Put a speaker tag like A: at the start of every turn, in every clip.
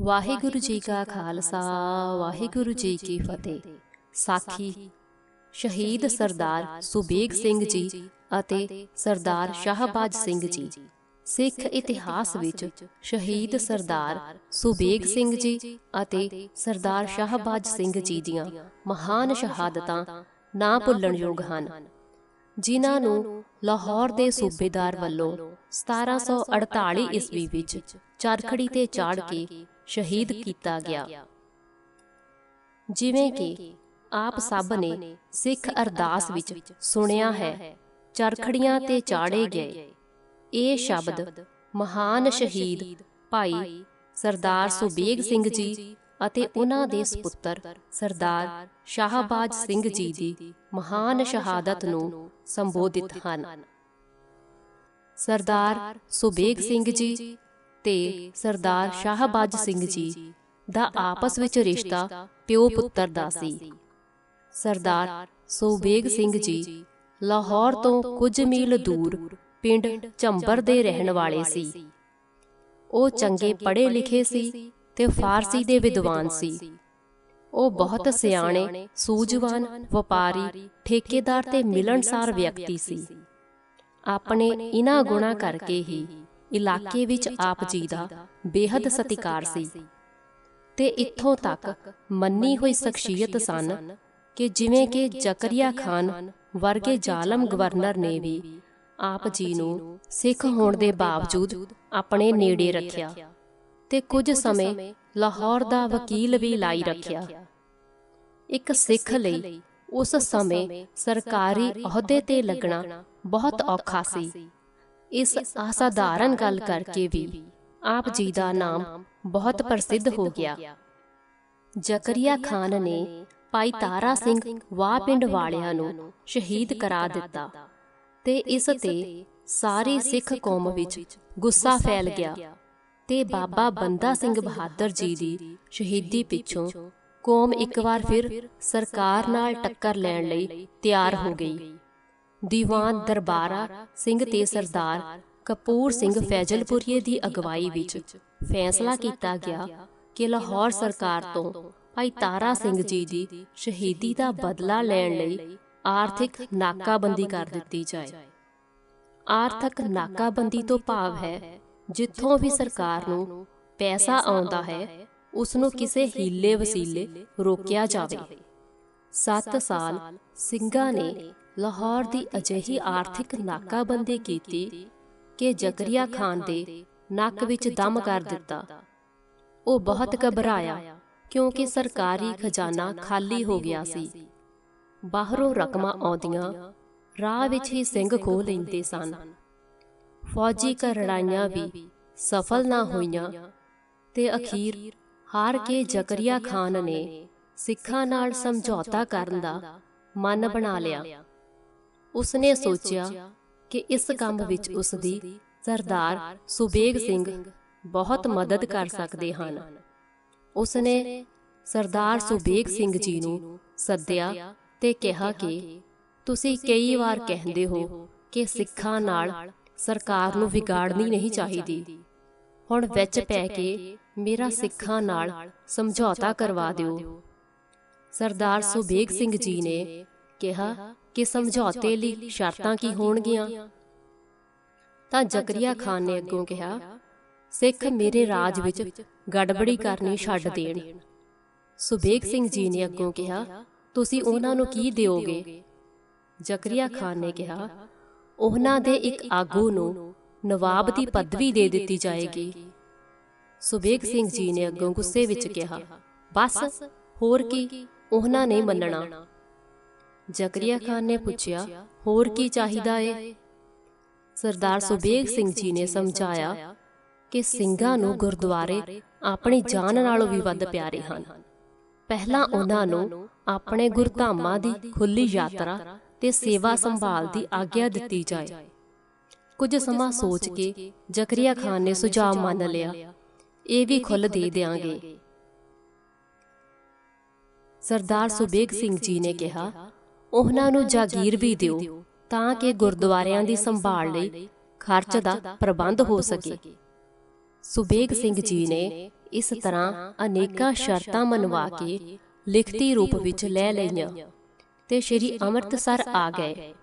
A: ਵਾਹਿਗੁਰੂ ਜੀ ਕਾ ਖਾਲਸਾ ਵਾਹਿਗੁਰੂ ਜੀ ਕੀ ਫਤਿਹ। ਸਾਖੀ ਸ਼ਹੀਦ ਸਰਦਾਰ ਸੁਬੇਗ ਸਿੰਘ ਜੀ ਅਤੇ ਸਰਦਾਰ ਸ਼ਾਹਬਾਜ ਸਿੰਘ ਜੀ। ਸਿੱਖ ਇਤਿਹਾਸ ਵਿੱਚ ਸ਼ਹੀਦ ਸਰਦਾਰ ਸੁਬੇਗ ਸਿੰਘ ਜੀ ਅਤੇ ਸਰਦਾਰ ਸ਼ਾਹਬਾਜ ਸਿੰਘ ਜੀ ਦੀਆਂ ਮਹਾਨ ਸ਼ਹਾਦਤਾਂ ਨਾ ਭੁੱਲਣਯੋਗ ਹਨ। ਜਿਨ੍ਹਾਂ ਨੂੰ ਲਾਹੌਰ ਦੇ ਸੂਬੇਦਾਰ ਵੱਲੋਂ 1748 ਈਸਵੀ ਵਿੱਚ ਚਰਖੜੀ ਤੇ ਚਾੜ ਕੇ ਸ਼ਹੀਦ ਕੀਤਾ ਗਿਆ। ਜਿਵੇਂ ਕਿ ਆਪ ਸਭ ਨੇ ਸਿੱਖ ਅਰਦਾਸ ਵਿੱਚ ਸੁਣਿਆ ਹੈ। ਚਰਖੜੀਆਂ ਤੇ ਚਾੜੇ ਗਏ। ਇਹ ਸ਼ਬਦ ਮਹਾਨ ਸ਼ਹੀਦ ਭਾਈ ਸਰਦਾਰ ਸੁਬੇਗ ਸਿੰਘ ਜੀ ਅਤੇ ਉਹਨਾਂ ਦੇ ਸੁਪੁੱਤਰ ਸਰਦਾਰ ਸ਼ਾਹਬਾਜ ਸਿੰਘ ਜੀ ਦੀ ਮਹਾਨ ਸ਼ਹਾਦਤ ਨੂੰ ਸੰਬੋਧਿਤ ਹਨ। ਸਰਦਾਰ ਸੁਬੇਗ ਸਿੰਘ ਜੀ ਤੇ ਸਰਦਾਰ ਸ਼ਾਹਬਾਜ ਸਿੰਘ ਜੀ ਦਾ ਆਪਸ ਵਿੱਚ ਰਿਸ਼ਤਾ ਪਿਓ ਪੁੱਤਰ ਦਾ ਸੀ। ਸਰਦਾਰ ਸੁਬੇਗ ਸਿੰਘ ਜੀ ਲਾਹੌਰ ਤੋਂ ਕੁਝ ਮੀਲ ਦੂਰ ਪਿੰਡ ਝੰਬਰ ਦੇ ਰਹਿਣ ਵਾਲੇ ਸੀ। ਉਹ ਚੰਗੇ ਪੜ੍ਹੇ ਲਿਖੇ ਸੀ ਤੇ ਫਾਰਸੀ ਦੇ ਵਿਦਵਾਨ ਸੀ। ਉਹ ਬਹੁਤ ਸਿਆਣੇ, ਸੂਝਵਾਨ, ਵਪਾਰੀ, ਠੇਕੇਦਾਰ ਤੇ ਮਿਲਣਸਾਰ ਵਿਅਕਤੀ ਸੀ। ਆਪਣੇ ਇਨ੍ਹਾਂ ਗੁਣਾ ਕਰਕੇ ਹੀ ਇਲਾਕੇ ਵਿੱਚ ਆਪ ਜੀ ਦਾ ਬੇਹੱਦ ਸਤਿਕਾਰ ਸੀ। ਤੇ ਇੱਥੋਂ ਤੱਕ ਮੰਨੀ ਹੋਈ ਸ਼ਖਸੀਅਤ ਸਨ ਕਿ ਜਿਵੇਂ ਕਿ ਜ਼ਕਰੀਆ ਖਾਨ ਵਰਗੇ ਜ਼ਾਲਮ ਗਵਰਨਰ ਨੇ ਵੀ ਆਪ ਜੀ ਨੂੰ ਸਿੱਖ ਹੋਣ ਦੇ ਬਾਵਜੂਦ ਆਪਣੇ ਨੇੜੇ ਰੱਖਿਆ। ਤੇ ਕੁਝ ਸਮੇਂ ਲਾਹੌਰ ਦਾ ਵਕੀਲ ਵੀ ਲਾਈ ਰੱਖਿਆ। ਇੱਕ ਸਿੱਖ ਲਈ ਉਸ ਸਮੇਂ ਸਰਕਾਰੀ ਅਹੁਦੇ ਤੇ ਲੱਗਣਾ ਬਹੁਤ ਔਖਾ ਸੀ। ਇਸ ਅਸਾਧਾਰਨ ਗੱਲ ਕਰਕੇ ਵੀ ਆਪ ਜੀ ਦਾ ਨਾਮ ਬਹੁਤ ਪ੍ਰਸਿੱਧ ਹੋ ਗਿਆ। ਜ਼ਕਰੀਆ ਖਾਨ ਨੇ ਭਾਈ ਤਾਰਾ ਸਿੰਘ ਵਾਹ ਪਿੰਡ ਵਾਲਿਆਂ ਨੂੰ ਸ਼ਹੀਦ ਕਰਾ ਦਿੱਤਾ। ਤੇ ਇਸ ਤੇ ਸਾਰੀ ਸਿੱਖ ਕੌਮ ਵਿੱਚ ਗੁੱਸਾ ਫੈਲ ਗਿਆ। ਤੇ ਬਾਬਾ ਬੰਦਾ ਸਿੰਘ ਬਹਾਦਰ ਜੀ ਦੀ ਸ਼ਹੀਦੀ ਪਿੱਛੋਂ ਕੌਮ ਇੱਕ ਵਾਰ ਫਿਰ ਸਰਕਾਰ ਨਾਲ ਟੱਕਰ ਲੈਣ ਲਈ ਤਿਆਰ ਹੋ ਗਈ। ਦੀਵਾਨ ਦਰਬਾਰਾ ਸਿੰਘ ਤੇ ਸਰਦਾਰ ਕਪੂਰ ਸਿੰਘ ਫੈਜ਼ਲਪੁਰੀਏ ਦੀ ਅਗਵਾਈ ਵਿੱਚ ਫੈਸਲਾ ਕੀਤਾ ਗਿਆ ਕਿ ਲਾਹੌਰ ਸਰਕਾਰ ਤੋਂ ਭਾਈ ਤਾਰਾ ਸਿੰਘ ਜੀ ਦੀ ਸ਼ਹੀਦੀ ਦਾ ਬਦਲਾ ਲੈਣ ਲਈ ਆਰਥਿਕ ਨਾਕਾਬੰਦੀ ਕਰ ਦਿੱਤੀ ਜਾਏ। ਆਰਥਿਕ ਨਾਕਾਬੰਦੀ ਤੋਂ ਭਾਵ ਹੈ, ਜਿੱਥੋਂ ਵੀ ਸਰਕਾਰ ਨੂੰ ਪੈਸਾ ਆਉਂਦਾ ਹੈ ਉਸ ਨੂੰ ਕਿਸੇ ਹੀਲੇ ਵਸੀਲੇ ਰੋਕਿਆ ਜਾਵੇ। 7 ਸਾਲ ਸਿੰਘਾਂ ਨੇ ਲਾਹੌਰ ਦੀ ਅਜਿਹੀ ਆਰਥਿਕ ਨਾਕਾਬੰਦੀ ਕੀਤੀ ਕਿ ਜ਼ਕਰੀਆ ਖਾਨ ਦੇ ਨੱਕ ਵਿੱਚ ਦਮ ਕਰ ਦਿੱਤਾ। ਉਹ ਬਹੁਤ ਘਬਰਾਇਆ ਕਿਉਂਕਿ ਸਰਕਾਰੀ ਖਜ਼ਾਨਾ ਖਾਲੀ ਹੋ ਗਿਆ ਸੀ। ਬਾਹਰੋਂ ਰਕਮਾਂ ਆਉਂਦੀਆਂ, ਰਾਹ ਵਿੱਚ ਹੀ ਸਿੰਘ ਖੋ ਲੈਂਦੇ ਸਨ। ਫੌਜੀ ਕਰੜਾਈਆਂ ਵੀ ਸਫਲ ਨਾ ਹੋਈਆਂ ਤੇ ਅਖੀਰ ਹਾਰ ਕੇ ਜ਼ਕਰੀਆ ਖਾਨ ਨੇ ਸਿੱਖਾਂ ਨਾਲ ਸਮਝੌਤਾ ਕਰਨ ਦਾ ਮਨ ਬਣਾ ਲਿਆ। ਉਸਨੇ ਸੋਚਿਆ ਕਿ ਇਸ ਕੰਮ ਵਿੱਚ ਉਸ ਦੀ ਸਰਦਾਰ ਸੁਬੇਗ ਸਿੰਘ ਬਹੁਤ ਮਦਦ ਕਰ ਸਕਦੇ ਹਨ। ਉਸਨੇ ਸਰਦਾਰ ਸੁਬੇਗ ਸਿੰਘ ਜੀ ਨੂੰ ਸੱਦਿਆ ਤੇ ਕਿਹਾ ਕਿ ਤੁਸੀਂ ਕਈ ਵਾਰ ਕਹਿੰਦੇ ਹੋ ਕਿ ਸਿੱਖਾਂ ਨਾਲ ਸਰਕਾਰ ਨੂੰ ਵਿਗਾੜਨੀ ਨਹੀਂ ਚਾਹੀਦੀ। ਹੁਣ ਵਿੱਚ ਪੈ ਕੇ ਮੇਰਾ ਸਿੱਖਾਂ ਨਾਲ ਸਮਝੌਤਾ ਕਰਵਾ ਦਿਓ। ਸਰਦਾਰ ਸੁਬੇਗ ਸਿੰਘ ਜੀ ਨੇ ਕਿਹਾ ਕਿ ਸਮਝੌਤੇ ਲਈ ਸ਼ਰਤਾਂ ਕੀ ਹੋਣਗੀਆਂ? ਤਾਂ ਜ਼ਕਰੀਆ ਖਾਨ ਨੇ ਅੱਗੋਂ ਕਿਹਾ ਸਿੱਖ ਮੇਰੇ ਰਾਜ ਵਿੱਚ ਗੜਬੜੀ ਕਰਨੀ ਛੱਡ ਦੇਣ। ਸੁਬੇਗ ਸਿੰਘ ਜੀ ਨੇ ਅੱਗੋਂ ਕਿਹਾ ਤੁਸੀਂ ਉਹਨਾਂ ਨੂੰ ਕੀ ਦਿਓਗੇ? ਜ਼ਕਰੀਆ ਖਾਨ ਨੇ ਕਿਹਾ ਉਹਨਾਂ ਦੇ ਇੱਕ ਆਗੂ ਨੂੰ ਨਵਾਬ ਦੀ ਪਦਵੀ ਦੇ ਦਿੱਤੀ ਜਾਏਗੀ। ਸੁਬੇਗ ਸਿੰਘ ਜੀ ਨੇ ਅੱਗੋਂ ਗੁੱਸੇ ਵਿੱਚ ਕਿਹਾ ਬਸ ਹੋਰ ਕੀ ਉਹਨਾਂ ਨੇ ਮੰਨਣਾ। ਜ਼ਕਰੀਆ ਖਾਨ ਨੇ ਪੁੱਛਿਆ ਹੋਰ ਕੀ ਚਾਹੀਦਾ ਏ? ਸਰਦਾਰ ਸੁਬੇਗ ਸਿੰਘ ਜੀ ਨੇ ਸਮਝਾਇਆ ਕਿ ਸਿੰਘਾਂ ਨੂੰ ਗੁਰਦੁਆਰੇ ਆਪਣੀ ਜਾਨ ਨਾਲੋਂ ਵੀ ਵੱਧ ਪਿਆਰੇ ਹਨ। ਪਹਿਲਾਂ ਉਹਨਾਂ ਨੂੰ ਆਪਣੇ ਗੁਰਧਾਮਾਂ ਦੀ ਖੁੱਲੀ ਯਾਤਰਾ ਤੇ ਸੇਵਾ ਸੰਭਾਲ ਦੀ ਆਗਿਆ ਦਿੱਤੀ ਜਾਏ। ਕੁਝ ਸਮਾਂ ਸੋਚ ਕੇ ਜ਼ਕਰੀਆ ਖਾਨ ਨੇ ਸੁਝਾਅ ਮੰਨ ਲਿਆ। ਇਹ ਵੀ ਖੁੱਲ ਦੇ ਦੇਾਂਗੇ ਸਰਦਾਰ ਸੁਬੇਗ ਸਿੰਘ ਜੀ ਨੇ ਕਿਹਾ ਉਹਨਾਂ ਨੂੰ ਜਾਗੀਰ ਵੀ ਦਿਓ ਤਾਂ ਕਿ ਗੁਰਦੁਆਰਿਆਂ ਦੀ ਸੰਭਾਲ ਲਈ ਖਰਚ ਦਾ ਪ੍ਰਬੰਧ ਹੋ ਸਕੇ। ਸੁਬੇਗ ਸਿੰਘ ਜੀ ਨੇ ਇਸ ਤਰ੍ਹਾਂ ਅਨੇਕਾਂ ਸ਼ਰਤਾਂ ਮੰਨਵਾ ਕੇ ਲਿਖਤੀ ਰੂਪ ਵਿੱਚ ਲੈ ਲਈਆਂ ਤੇ ਸ੍ਰੀ ਅੰਮ੍ਰਿਤਸਰ ਆ ਗਏ,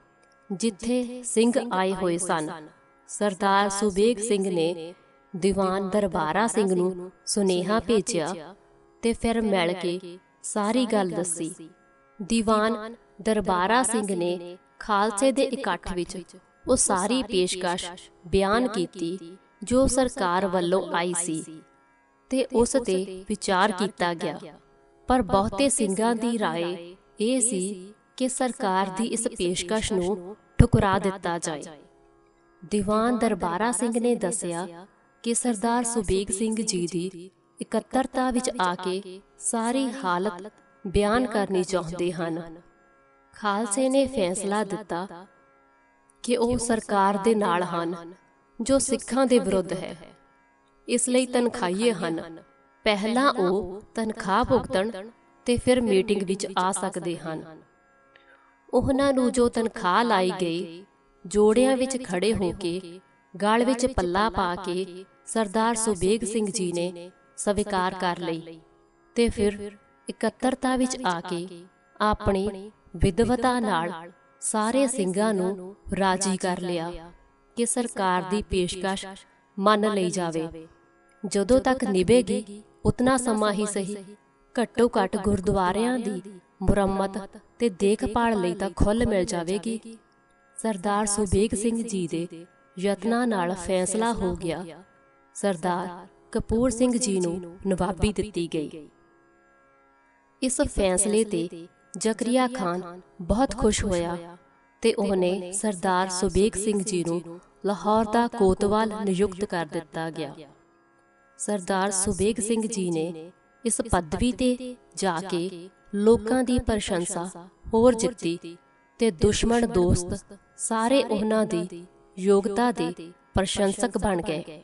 A: ਜਿੱਥੇ ਸਿੰਘ ਆਏ ਹੋਏ ਸਨ। ਸਰਦਾਰ ਸੁਬੇਗ ਸਿੰਘ ਨੇ ਦੀਵਾਨ ਦਰਬਾਰਾ ਸਿੰਘ ਨੂੰ ਸੁਨੇਹਾ ਭੇਜਿਆ ਤੇ ਫਿਰ ਮਿਲ ਕੇ ਸਾਰੀ ਗੱਲ ਦੱਸੀ। ਦੀਵਾਨ ਦਰਬਾਰਾ ਸਿੰਘ ਨੇ ਖਾਲਸੇ ਦੇ ਇਕੱਠ ਵਿੱਚ ਉਹ ਸਾਰੀ ਪੇਸ਼ਕਸ਼ ਬਿਆਨ ਕੀਤੀ ਜੋ ਸਰਕਾਰ ਵੱਲੋਂ ਆਈ ਸੀ ਤੇ ਉਸ ਤੇ ਵਿਚਾਰ ਕੀਤਾ ਗਿਆ ਪਰ ਬਹੁਤੇ ਸਿੰਘਾਂ ਦੀ رائے ਇਹ ਸੀ ਕਿ ਸਰਕਾਰ ਦੀ ਇਸ ਪੇਸ਼ਕਸ਼ ਨੂੰ ਠੁਕਰਾ ਦਿੱਤਾ ਜਾਏ ਦੀਵਾਨ ਦਰਬਾਰਾ ਸਿੰਘ ਨੇ ਦੱਸਿਆ ਕਿ ਸਰਦਾਰ ਸੁਬੇਗ ਸਿੰਘ ਜੀ ਦੀ ਇਕੱਤਰਤਾ ਵਿੱਚ ਆ ਕੇ ਸਾਰੀ ਹਾਲਤ ਬਿਆਨ ਕਰਨੀ ਚਾਹੁੰਦੇ ਹਨ ਖਾਲਸੇ ਨੇ ਫੈਸਲਾ ਦਿੱਤਾ ਕਿ ਉਹ ਸਰਕਾਰ ਦੇ ਨਾਲ ਹਨ, ਜੋ ਸਿੱਖਾਂ ਦੇ ਵਿਰੁੱਧ ਹੈ। ਇਸ ਲਈ ਤਨਖਾਹੀਏ ਹਨ। ਪਹਿਲਾਂ ਉਹ ਤਨਖਾਹ ਭੁਗਤਣ ਤੇ ਫਿਰ ਮੀਟਿੰਗ ਵਿੱਚ ਆ ਸਕਦੇ ਹਨ। ਉਹਨਾਂ ਨੂੰ ਜੋ ਤਨਖਾਹ ਲਾਈ ਗਈ, ਜੋੜਿਆਂ ਵਿੱਚ ਖੜੇ ਹੋ ਕੇ, ਗਾਲ ਵਿੱਚ ਪੱਲਾ ਪਾ ਕੇ ਸਰਦਾਰ ਸੁਬੇਗ ਸਿੰਘ ਜੀ ਨੇ ਸਵੀਕਾਰ ਕਰ ਲਈ ਤੇ ਫਿਰ ਇਕੱਤਰਤਾ ਵਿੱਚ ਆ ਕੇ ਆਪਣੀ ਵਿਦਵਤਾ ਨਾਲ ਸਾਰੇ ਸਿੰਘਾਂ ਨੂੰ ਰਾਜੀ ਕਰ ਲਿਆ ਕਿ ਸਰਕਾਰ ਦੀ ਪੇਸ਼ਕਸ਼ ਮੰਨ ਲਈ ਜਾਵੇ। ਜਦੋਂ ਤੱਕ ਨਿਭੇਗੀ ਉਤਨਾ ਸਮਾਂ ਹੀ ਸਹੀ। ਘੱਟੋ ਘੱਟ ਗੁਰਦੁਆਰਿਆਂ ਦੀ ਮੁਰੰਮਤ ਤੇ ਦੇਖਭਾਲ ਲਈ ਤਾਂ ਖੁੱਲ ਮਿਲ ਜਾਵੇਗੀ। ਸਰਦਾਰ ਸੁਬੇਗ ਸਿੰਘ ਜੀ ਦੇ ਯਤਨਾਂ ਨਾਲ ਫੈਸਲਾ ਹੋ ਗਿਆ। ਸਰਦਾਰ ਕਪੂਰ ਸਿੰਘ ਜੀ ਨੂੰ ਨਵਾਬੀ ਦਿੱਤੀ ਗਈ। ਇਸ ਫੈਸਲੇ ਤੇ ਜ਼ਕਰੀਆ ਖਾਨ ਬਹੁਤ ਖੁਸ਼ ਹੋਇਆ ਤੇ ਉਹਨੇ ਸਰਦਾਰ ਸੁਬੇਗ ਸਿੰਘ ਜੀ ਨੂੰ ਲਾਹੌਰ ਦਾ ਕੋਤਵਾਲ ਨਿਯੁਕਤ ਕਰ ਦਿੱਤਾ ਗਿਆ। ਸਰਦਾਰ ਸੁਬੇਗ ਸਿੰਘ ਜੀ ਨੇ ਇਸ ਪਦਵੀ ਤੇ ਜਾ ਕੇ ਲੋਕਾਂ ਦੀ ਪ੍ਰਸ਼ੰਸਾ ਹੋਰ ਜਿੱਤੀ ਤੇ ਦੁਸ਼ਮਣ ਦੋਸਤ ਸਾਰੇ ਉਹਨਾਂ ਦੀ ਯੋਗਤਾ ਦੇ ਪ੍ਰਸ਼ੰਸਕ ਬਣ ਗਏ।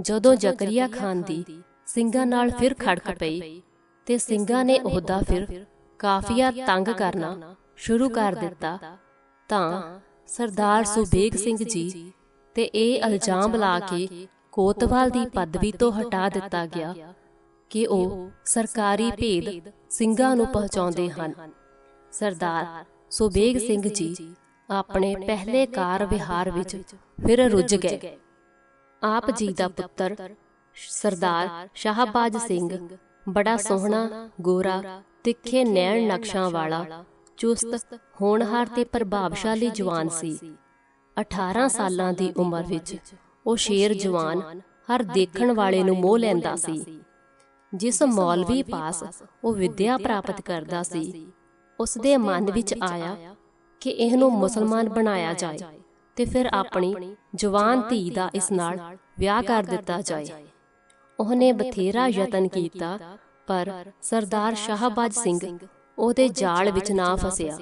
A: ਜਦੋਂ ਜ਼ਕਰੀਆ ਖਾਨ ਦੀ ਸਿੰਘਾਂ ਨਾਲ ਫਿਰ ਖੜਕ ਪਈ ਤੇ ਸਿੰਘਾਂ ਨੇ ਉਹਦਾ ਫਿਰ ਕਾਫੀਆ ਤੰਗ ਕਰਨਾ ਸ਼ੁਰੂ ਕਰ ਦਿੱਤਾ। ਤਾਂ ਸਰਦਾਰ ਸੁਬੇਗ ਸਿੰਘ ਜੀ ਤੇ ਇਹ ਇਲਜ਼ਾਮ ਲਾ ਕੇ ਕੋਤਵਾਲ ਦੀ ਪਦਵੀ ਤੋਂ ਹਟਾ ਦਿੱਤਾ ਗਿਆ ਕਿ ਉਹ ਸਰਕਾਰੀ ਭੇਦ ਸਿੰਘਾਂ ਨੂੰ ਪਹੁੰਚਾਉਂਦੇ ਹਨ। ਸਰਦਾਰ ਸੁਬੇਗ ਸਿੰਘ ਜੀ ਆਪਣੇ ਪਹਿਲੇ ਕਾਰ ਵਿਹਾਰ ਵਿੱਚ ਫਿਰ ਰੁੱਝ ਗਏ। ਆਪ ਜੀ ਦਾ ਪੁੱਤਰ ਸਰਦਾਰ ਸ਼ਾਹਬਾਜ ਸਿੰਘ ਬੜਾ ਸੋਹਣਾ ਗੋਰਾ ਤਿੱਖੇ ਨੈਣ ਨਕਸ਼ਾਂ ਵਾਲਾ, ਚੁਸਤ, ਹੋਣਹਾਰ ਤੇ ਪ੍ਰਭਾਵਸ਼ਾਲੀ ਜਵਾਨ ਸੀ। 18 ਸਾਲਾਂ ਦੀ ਉਮਰ ਵਿੱਚ ਉਹ ਸ਼ੇਰ ਜਵਾਨ ਹਰ ਦੇਖਣ ਵਾਲੇ ਨੂੰ ਮੋਹ ਲੈਂਦਾ ਸੀ। ਜਿਸ ਮੌਲਵੀ ਪਾਸ ਉਹ ਵਿੱਦਿਆ ਪ੍ਰਾਪਤ ਕਰਦਾ ਸੀ ਉਸ ਦੇ ਮਨ ਵਿੱਚ ਆਇਆ ਕਿ ਇਹਨੂੰ ਮੁਸਲਮਾਨ ਬਣਾਇਆ ਜਾਏ ਤੇ ਫਿਰ ਆਪਣੀ ਜਵਾਨ ਧੀ ਦਾ ਇਸ ਨਾਲ ਵਿਆਹ ਕਰ ਦਿੱਤਾ ਜਾਏ। ਉਹਨੇ ਬਥੇਰਾ ਯਤਨ ਕੀਤਾ ਪਰ ਸਰਦਾਰ ਸ਼ਾਹਬਾਜ ਸਿੰਘ ਉਹਦੇ ਜਾਲ ਵਿੱਚ ਨਾ ਫਸਿਆ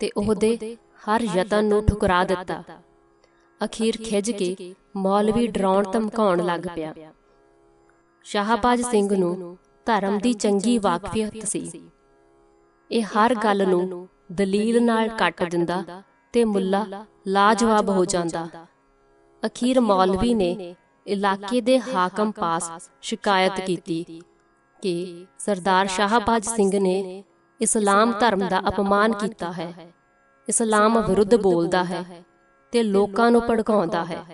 A: ਤੇ ਉਹਦੇ ਹਰ ਯਤਨ ਨੂੰ ਠੁਕਰਾ ਦਿੱਤਾ। ਅਖੀਰ ਖਿੱਚ ਕੇ ਮੌਲਵੀ ਡਰਾਉਣ ਧਮਕਾਉਣ ਲੱਗ ਪਿਆ। ਸ਼ਾਹਬਾਜ ਸਿੰਘ ਨੂੰ ਧਰਮ ਦੀ ਚੰਗੀ ਵਾਕਫੀਅਤ ਸੀ। ਇਹ ਹਰ ਗੱਲ ਨੂੰ ਦਲੀਲ ਨਾਲ ਕੱਟ ਦਿੰਦਾ ਤੇ ਮੁੱਲਾ ਲਾਜਵਾਬ ਹੋ ਜਾਂਦਾ। ਅਖੀਰ ਮੌਲਵੀ ਨੇ ਇਲਾਕੇ ਦੇ ਹਾਕਮ ਪਾਸ ਸ਼ਿਕਾਇਤ ਕੀਤੀ। ਕਿ ਸਰਦਾਰ ਸ਼ਾਹਬਾਜ ਸਿੰਘ ਨੇ ਇਸਲਾਮ ਧਰਮ ਦਾ ਅਪਮਾਨ ਕੀਤਾ ਹੈ। ਇਸਲਾਮ ਵਿਰੁੱਧ ਬੋਲਦਾ ਹੈ ਤੇ ਲੋਕਾਂ ਨੂੰ ਭੜਕਾਉਂਦਾ ਹੈ।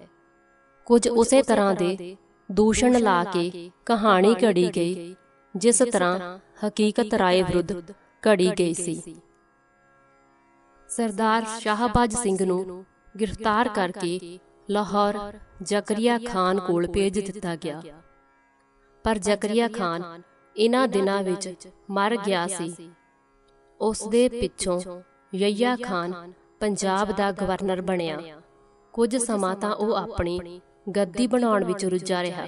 A: ਕੁਝ ਉਸੇ ਤਰ੍ਹਾਂ ਦੇ ਦੂਸ਼ਣ ਲਾ ਕੇ ਕਹਾਣੀ ਘੜੀ ਗਈ ਜਿਸ ਤਰ੍ਹਾਂ ਹਕੀਕਤ ਰਾਏ ਵਿਰੁੱਧ ਘੜੀ ਗਈ ਸੀ। ਸਰਦਾਰ ਸ਼ਾਹਬਾਜ ਸਿੰਘ ਨੂੰ ਗ੍ਰਿਫਤਾਰ ਕਰਕੇ ਲਾਹੌਰ ਜ਼ਕਰੀਆ ਖਾਨ ਕੋਲ ਭੇਜ ਦਿੱਤਾ ਗਿਆ। ਪਰ ਜ਼ਕਰੀਆ ਖਾਨ ਇਨ੍ਹਾਂ ਦਿਨਾਂ ਵਿੱਚ ਮਰ ਗਿਆ ਸੀ। ਉਸ ਦੇ ਪਿੱਛੋਂ ਯਈਆ ਖਾਨ ਪੰਜਾਬ ਦਾ ਗਵਰਨਰ ਬਣਿਆ। ਕੁਝ ਸਮਾਂ ਤਾਂ ਉਹ ਆਪਣੀ ਗੱਦੀ ਬਣਾਉਣ ਵਿੱਚ ਰੁੱਝਾ ਰਿਹਾ।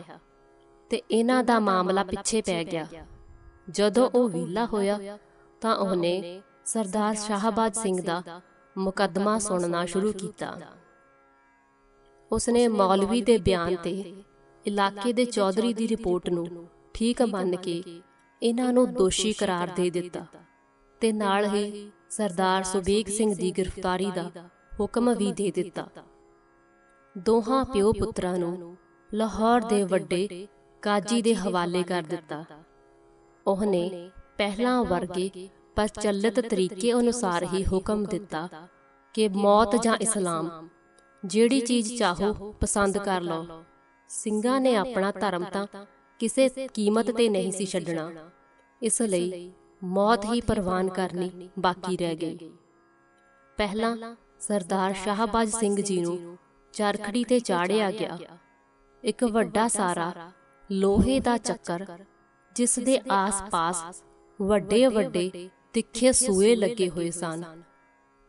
A: ਤੇ ਇਹਨਾਂ ਦਾ ਮਾਮਲਾ ਪਿੱਛੇ ਪੈ ਗਿਆ। ਜਦੋਂ ਉਹ ਵਿਹਲਾ ਹੋਇਆ ਤਾਂ ਉਹਨੇ ਸਰਦਾਰ ਸ਼ਾਹਬਾਜ ਸਿੰਘ ਦਾ ਮੁਕੱਦਮਾ ਸੁਣਨਾ ਸ਼ੁਰੂ ਕੀਤਾ। ਉਸਨੇ ਮੌਲਵੀ ਦੇ ਬਿਆਨ ਤੇ ਇਲਾਕੇ ਦੇ ਚੌਧਰੀ ਦੀ ਰਿਪੋਰਟ ਨੂੰ ਠੀਕ ਮੰਨ ਕੇ ਇਹਨਾਂ ਨੂੰ ਦੋਸ਼ੀ ਕਰਾਰ ਦੇ ਦਿੱਤਾ। ਤੇ ਨਾਲ ਹੀ ਸਰਦਾਰ ਸੁਬੇਗ ਸਿੰਘ ਦੀ ਗ੍ਰਿਫਤਾਰੀ ਦਾ ਹੁਕਮ ਵੀ ਦੇ ਦਿੱਤਾ। ਦੋਹਾਂ ਪਿਓ ਪੁੱਤਰਾਂ ਨੂੰ ਲਾਹੌਰ ਦੇ ਵੱਡੇ ਕਾਜੀ ਦੇ ਹਵਾਲੇ ਕਰ ਦਿੱਤਾ। ਉਹਨੇ ਪਹਿਲਾਂ ਵਰਗੇ ਪ੍ਰਚਲਿਤ ਤਰੀਕੇ ਅਨੁਸਾਰ ਹੀ ਹੁਕਮ ਦਿੱਤਾ ਕਿ ਮੌਤ ਜਾਂ ਇਸਲਾਮ ਜਿਹੜੀ ਚੀਜ਼ ਚਾਹੋ ਪਸੰਦ ਕਰ ਲਓ। ਸਿੰਘਾਂ ਨੇ ਆਪਣਾ ਧਰਮ ਤਾਂ ਕਿਸੇ ਕੀਮਤ ਤੇ ਨਹੀਂ ਸੀ ਛੱਡਣਾ। ਇਸ ਲਈ ਮੌਤ ਹੀ ਪ੍ਰਵਾਨ ਕਰਨੀ ਬਾਕੀ ਰਹਿ ਗਈ। ਪਹਿਲਾਂ ਸਰਦਾਰ ਸ਼ਾਹਬਾਜ ਸਿੰਘ ਜੀ ਨੂੰ ਚਰਖੜੀ ਤੇ ਚਾੜਿਆ ਗਿਆ। ਇੱਕ ਵੱਡਾ ਸਾਰਾ ਲੋਹੇ ਦਾ ਚੱਕਰ ਜਿਸ ਦੇ ਆਸ-ਪਾਸ ਵੱਡੇ ਵੱਡੇ ਤਿੱਖੇ ਸੂਏ ਲੱਗੇ ਹੋਏ ਸਨ।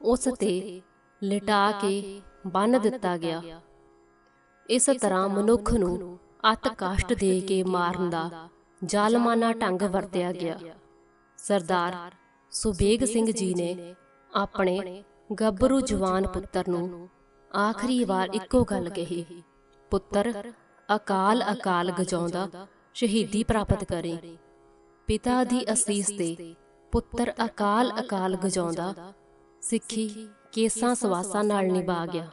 A: ਉਸ ਤੇ ਲਿਟਾ ਕੇ ਬੰਨ ਦਿੱਤਾ ਗਿਆ। ਇਸ ਤਰ੍ਹਾਂ ਮਨੁੱਖ ਨੂੰ ਅਤ ਕਸ਼ਟ ਦੇ ਕੇ ਮਾਰਨ ਦਾ ਜ਼ਾਲਮਾਨਾ ਢੰਗ ਵਰਤਿਆ ਗਿਆ। ਸਰਦਾਰ ਸੁਬੇਗ ਸਿੰਘ ਜੀ ਨੇ ਆਪਣੇ ਗੱਭਰੂ ਜਵਾਨ ਪੁੱਤਰ ਨੂੰ ਆਖਰੀ ਵਾਰ ਇੱਕੋ ਗੱਲ ਕਹੀ, ਪੁੱਤਰ, ਅਕਾਲ ਅਕਾਲ ਗਜਾਉਂਦਾ, ਸ਼ਹੀਦੀ ਪ੍ਰਾਪਤ ਕਰੇ। ਪਿਤਾ ਦੀ ਅਸੀਸ ਤੇ ਪੁੱਤਰ ਅਕਾਲ ਅਕਾਲ ਗਜਾਉਂਦਾ, ਸਿੱਖੀ ਕੇਸਾਂ ਸਵਾਸਾਂ ਨਾਲ ਨਿਭਾ ਗਿਆ।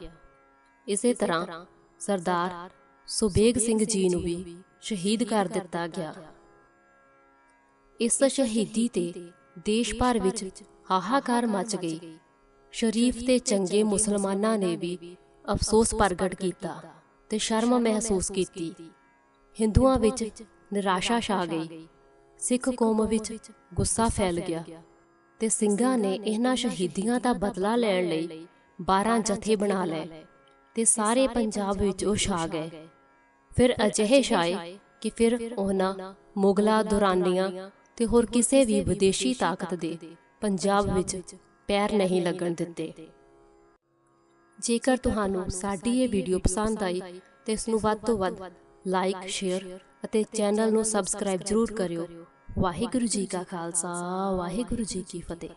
A: ਇਸੇ ਤਰ੍ਹਾਂ ਸਰਦਾਰ ਸੁਬੇਗ ਸਿੰਘ ਜੀ ਨੂੰ ਵੀ ਸ਼ਹੀਦ ਕਰ ਦਿੱਤਾ ਗਿਆ। ਇਸ ਸ਼ਹੀਦੀ ਤੇ ਦੇਸ਼ ਭਰ ਵਿੱਚ ਹਾਹਾਕਾਰ ਮਚ ਗਈ। ਸ਼ਰੀਫ ਤੇ ਚੰਗੇ ਮੁਸਲਮਾਨਾਂ ਨੇ ਵੀ ਅਫਸੋਸ ਪ੍ਰਗਟ ਕੀਤਾ ਤੇ ਸ਼ਰਮ ਮਹਿਸੂਸ ਕੀਤੀ। ਹਿੰਦੂਆਂ ਵਿੱਚ ਨਿਰਾਸ਼ਾ ਛਾ ਗਈ। ਸਿੱਖ ਕੌਮ ਵਿੱਚ ਗੁੱਸਾ ਫੈਲ ਗਿਆ। ਤੇ ਸਿੰਘਾਂ ਨੇ ਇਹਨਾਂ ਸ਼ਹੀਦੀਆਂ ਦਾ ਬਦਲਾ ਲੈਣ ਲਈ 12 ਜਥੇ ਬਣਾ ਲਏ ਤੇ ਸਾਰੇ ਪੰਜਾਬ ਵਿੱਚ ਉਹ ਛਾ ਗਏ। ਫਿਰ ਅਜਿਹੇ ਛਾਏ ਕਿ ਫਿਰ ਉਹਨਾਂ ਮੁਗਲਾਂ ਦੁਰਾਨੀਆਂ ਤੇ ਹੋਰ ਕਿਸੇ ਵੀ ਵਿਦੇਸ਼ੀ ਤਾਕਤ ਦੇ ਪੰਜਾਬ ਵਿੱਚ ਪੈਰ ਨਹੀਂ ਲੱਗਣ ਦਿੱਤੇ। ਜੇਕਰ ਤੁਹਾਨੂੰ ਸਾਡੀ ਇਹ ਵੀਡੀਓ ਪਸੰਦ ਆਈ ਤੇ ਇਸ ਨੂੰ ਵੱਧ ਤੋਂ ਵੱਧ ਲਾਈਕ ਸ਼ੇਅਰ ਅਤੇ ਚੈਨਲ ਨੂੰ ਸਬਸਕ੍ਰਾਈਬ ਜ਼ਰੂਰ ਕਰਿਓ। ਵਾਹਿਗੁਰੂ ਜੀ ਕਾ ਖਾਲਸਾ ਵਾਹਿਗੁਰੂ ਜੀ ਕੀ ਫਤਿਹ।